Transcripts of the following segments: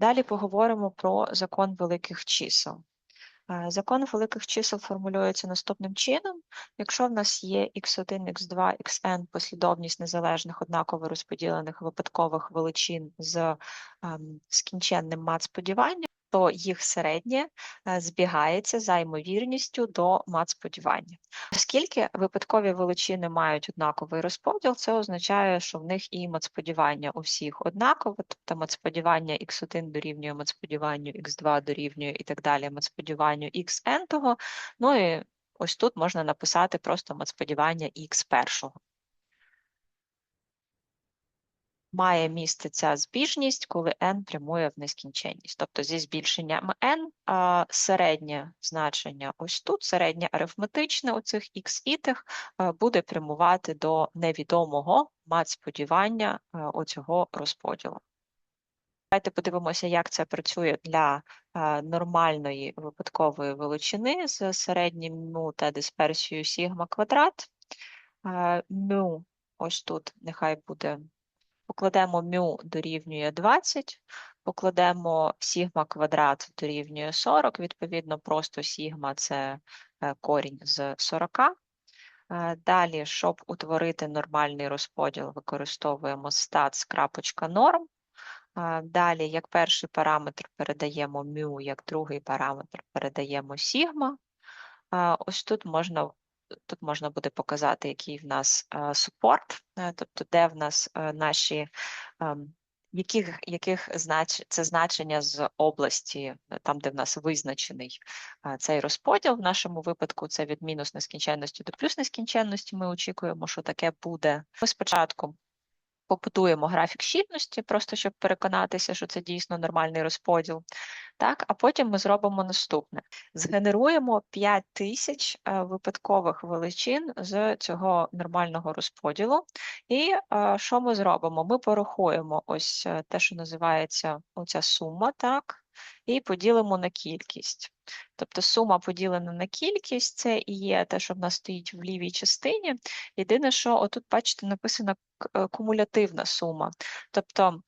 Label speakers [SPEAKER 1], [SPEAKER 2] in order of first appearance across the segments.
[SPEAKER 1] Далі поговоримо про закон великих чисел. Е, Закон великих чисел формулюється наступним чином. Якщо в нас є x1, x2, xn послідовність незалежних однаково розподілених випадкових величин з ем, скінченним мат-сподіванням, то їх середнє е, збігається за ймовірністю до мат-сподівання. Оскільки випадкові величини мають однаковий розподіл, це означає, що в них і мат-сподівання у всіх однакове, тобто мат-сподівання x1 дорівнює мат-сподіванню x2 дорівнює і так далі мат-сподіванню xn того. Ну і ось тут можна написати просто мат-сподівання x першого. Має місце ця збіжність, коли n прямує в нескінченність. Тобто зі збільшенням n середнє значення ось тут, середнє арифметичне у цих x ітих буде прямувати до невідомого мат-сподівання оцього розподілу. Давайте подивимося, як це працює для нормальної випадкової величини з середнім му та дисперсією сігма квадрат. Му ось тут нехай буде покладемо μ дорівнює 20, покладемо сігма квадрат дорівнює 40, відповідно, просто сігма це е, корінь з 40. Е, Далі, щоб утворити нормальний розподіл, використовуємо stats крапочка норм. Е, Далі, як перший параметр передаємо μ, як другий параметр передаємо сігма. Ось тут можна Тут можна буде показати, який в нас е, супорт, е, тобто де в нас е, наші, ем, яких, яких знач, це значення з області, там, де в нас визначений цей розподіл. В нашому випадку це від мінус нескінченності до плюс нескінченності. Ми очікуємо, що таке буде. Ми спочатку побудуємо графік щільності, просто щоб переконатися, що це дійсно нормальний розподіл. Так, а потім ми зробимо наступне: згенеруємо 5000 е, випадкових величин з цього нормального розподілу. І е, що ми зробимо? Ми порахуємо ось е, те, що називається оця сума, так, і поділимо на кількість. Тобто сума поділена на кількість, це і є те, що в нас стоїть в лівій частині. Єдине, що отут, бачите, е, кумулятивна сума. Тобто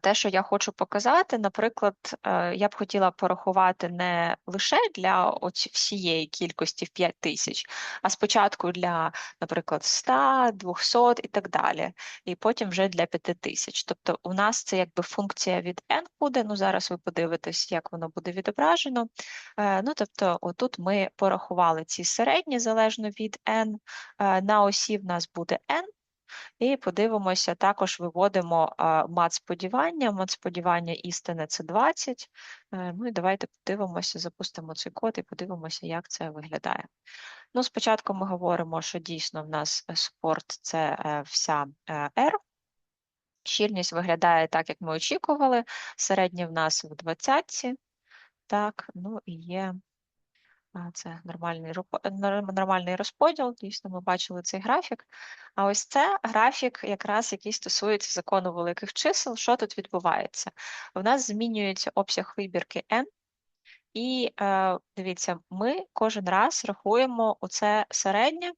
[SPEAKER 1] Те, що я хочу показати, наприклад, е, я б хотіла порахувати не лише для всієї кількості в 5 тисяч, а спочатку для, наприклад, 100, 200 і так далі, і потім вже для 5 тисяч. Тобто у нас це якби функція від n буде, ну зараз ви подивитесь, як воно буде відображено. Е, Ну, тобто, отут ми порахували ці середні залежно від n, Е, на осі в нас буде n, і подивимося, також виводимо мат сподівання. Мат сподівання істини це 20. Е, Ну і давайте подивимося, запустимо цей код і подивимося, як це виглядає. Ну, спочатку ми говоримо, що дійсно в нас е, спорт це е, вся R. Щільність виглядає так, як ми очікували. Середнє в нас в 20. Так, ну і є Це нормальний, рупо- нормальний розподіл. Дійсно, ми бачили цей графік. А ось це графік, якраз який стосується закону великих чисел. Що тут відбувається? У нас змінюється обсяг вибірки n, і е, дивіться, ми кожен раз рахуємо оце середнє,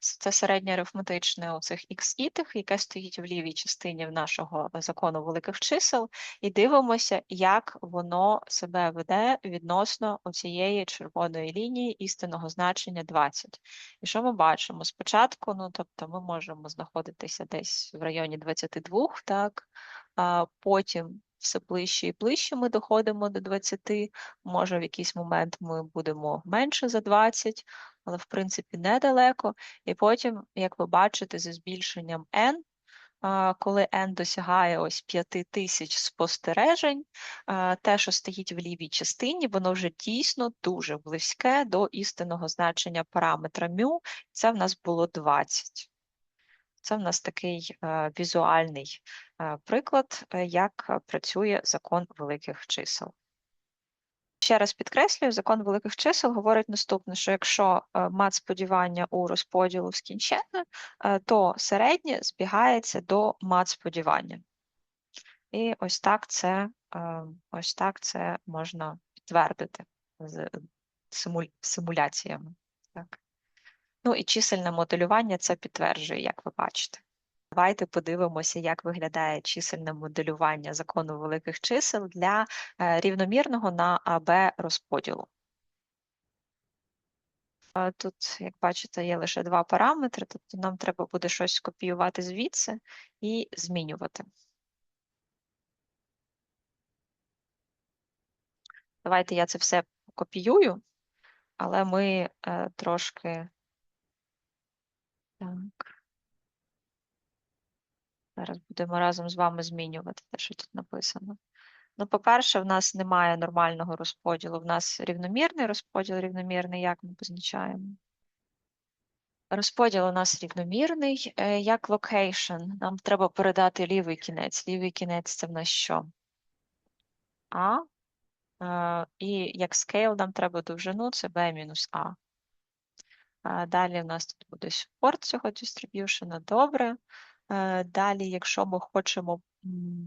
[SPEAKER 1] це середнє арифметичне оцих x ітих, яке стоїть в лівій частині нашого закону великих чисел, і дивимося, як воно себе веде відносно оцієї червоної лінії істинного значення 20. І що ми бачимо? Спочатку, ну тобто ми можемо знаходитися десь в районі 22, так, а потім все ближче і ближче ми доходимо до 20, може в якийсь момент ми будемо менше за 20, але в принципі недалеко. І потім, як ви бачите, зі збільшенням n, коли n досягає ось 5000 спостережень, те, що стоїть в лівій частині, воно вже дійсно дуже близьке до істинного значення параметра μ. Це в нас було 20. Це в нас такий е, візуальний е, приклад, е, як працює закон великих чисел. Ще раз підкреслюю, закон великих чисел говорить наступне, що якщо е, мат сподівання у розподілу скінченне, е, то середнє збігається до мат сподівання. І ось так це, е, ось так це можна підтвердити з симуляціями. Так. Ну і чисельне моделювання це підтверджує, як ви бачите. Давайте подивимося, як виглядає чисельне моделювання закону великих чисел для е, рівномірного на АБ розподілу. Е, Тут, як бачите, є лише два параметри, тобто нам треба буде щось скопіювати звідси і змінювати. Давайте я це все копіюю, але ми е, трошки. Так. Зараз будемо разом з вами змінювати те, що тут написано. Ну, по-перше, в нас немає нормального розподілу. В нас рівномірний розподіл, рівномірний, як ми позначаємо? Розподіл у нас рівномірний. Е, Як location, нам треба передати лівий кінець. Лівий кінець це в нас що? А. Е, І як scale нам треба довжину, це b мінус А. А Далі в нас тут буде support цього distribution, добре. Е, Далі, якщо ми хочемо,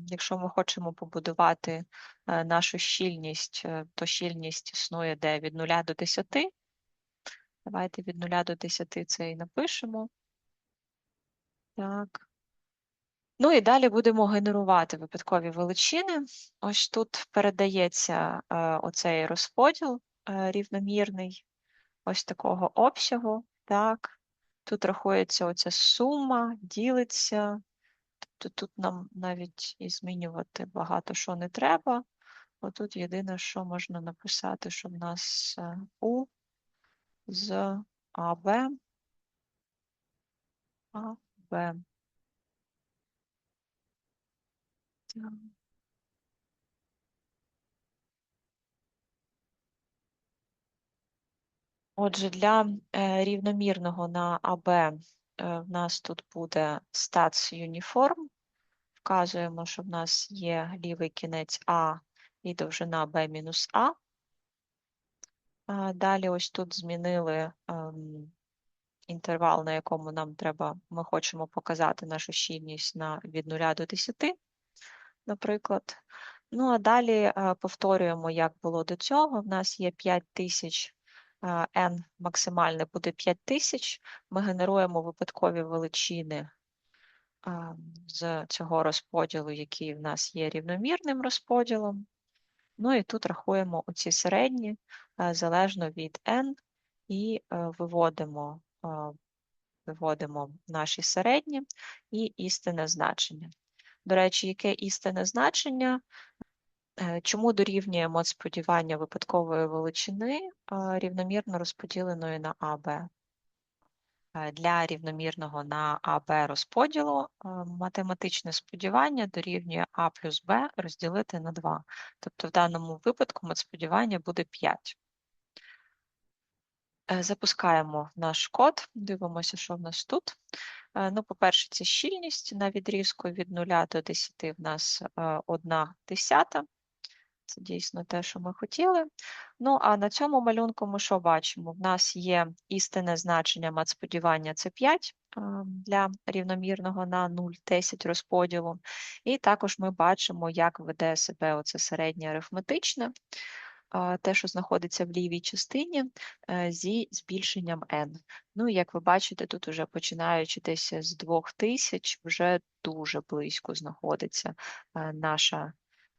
[SPEAKER 1] якщо ми хочемо побудувати е, нашу щільність, е, то щільність існує де від 0 до 10. Давайте від 0 до 10 це і напишемо. Так. Ну і далі будемо генерувати випадкові величини. Ось тут передається оцей розподіл рівномірний, ось такого обсягу. Так. Тут рахується оця сума, ділиться. Тобто тут нам навіть і змінювати багато що не треба. Отут єдине, що можна написати, що в нас е, У з АБ, АБ. Так. Отже, для е, рівномірного на АБ е, в нас тут буде stats uniform. Вказуємо, що в нас є лівий кінець А і довжина B мінус А. А Далі ось тут змінили ем, інтервал, на якому нам треба, ми хочемо показати нашу щільність на від 0 до 10, наприклад. Ну, а далі е, повторюємо, як було до цього. В нас є 5000, е, n максимальне буде 5000. Ми генеруємо випадкові величини з цього розподілу, який в нас є рівномірним розподілом. Ну і тут рахуємо оці середні е, залежно від n і е, виводимо, е, виводимо наші середні і істинне значення. До речі, яке істинне значення? Е, Чому дорівнює мод сподівання випадкової величини е, рівномірно розподіленої на АБ? Е, Для рівномірного на АБ розподілу математичне сподівання дорівнює А плюс Б розділити на 2. Тобто в даному випадку сподівання буде 5. Е, Запускаємо наш код, дивимося, що в нас тут. Ну, по-перше, це щільність на відрізку від 0 до 10 в нас 1 десята. Це дійсно те, що ми хотіли. Ну, а на цьому малюнку ми що бачимо? В нас є істинне значення матсподівання це 5 е, для рівномірного на 0,10 розподілу. І також ми бачимо, як веде себе оце середнє арифметичне, е, те, що знаходиться в лівій частині, е, зі збільшенням n. Ну, і як ви бачите, тут уже починаючи десь з 2000, вже дуже близько знаходиться наша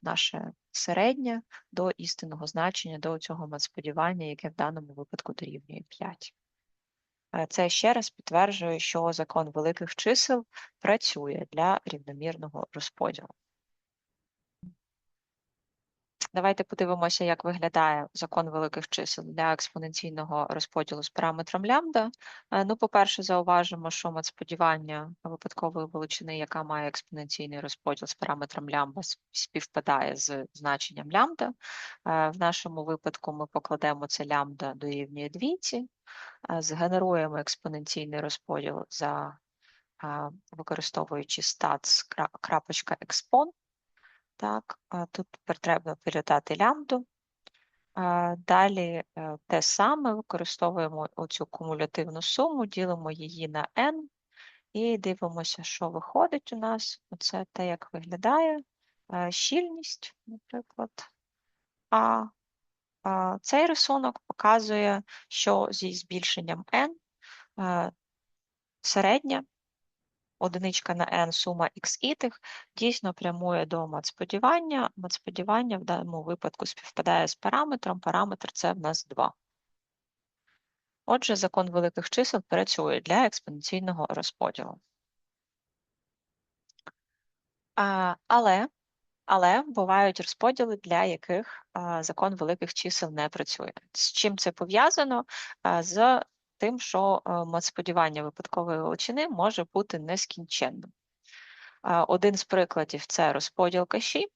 [SPEAKER 1] наше середнє до істинного значення, до цього матсподівання, яке в даному випадку дорівнює 5. Е, Це ще раз підтверджує, що закон великих чисел працює для рівномірного розподілу. Давайте подивимося, як виглядає закон великих чисел для експоненційного розподілу з параметром лямбда. Е, Ну, по-перше, зауважимо, що матсподівання випадкової величини, яка має експоненційний розподіл з параметром лямбда, співпадає з значенням лямбда. Е, В нашому випадку ми покладемо це лямбда дорівнює двійці, е, згенеруємо експоненційний розподіл за використовуючи stats крапочка expon. Так, тут тепер треба передати лямбду. Далі е, те саме використовуємо оцю кумулятивну суму, ділимо її на n і дивимося, що виходить у нас. Оце те, як виглядає Е, щільність, наприклад. А цей рисунок показує, що зі збільшенням n е, середня одиничка на n сума x ітих дійсно прямує до матсподівання. Матсподівання в даному випадку співпадає з параметром. Параметр це в нас 2. Отже, закон великих чисел працює для експоненційного розподілу. Але, але бувають розподіли, для яких закон великих чисел не працює. З чим це пов'язано? З тим, що а, матсподівання випадкової величини може бути нескінченним. Один з прикладів це розподіл каші.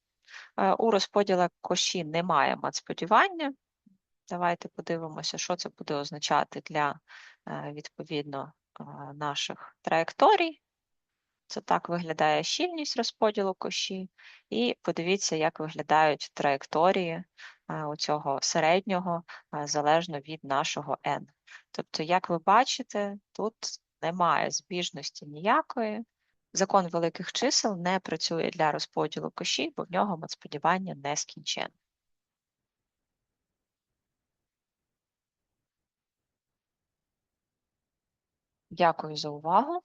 [SPEAKER 1] Е, У розподілах коші немає матсподівання. Давайте подивимося, що це буде означати для е, відповідно е, наших траєкторій. Це так виглядає щільність розподілу коші. І подивіться, як виглядають траєкторії е, у цього середнього е, залежно від нашого n. Тобто, як ви бачите, тут немає збіжності ніякої. Закон великих чисел не працює для розподілу коші, бо в нього матсподівання нескінчене. Дякую за увагу.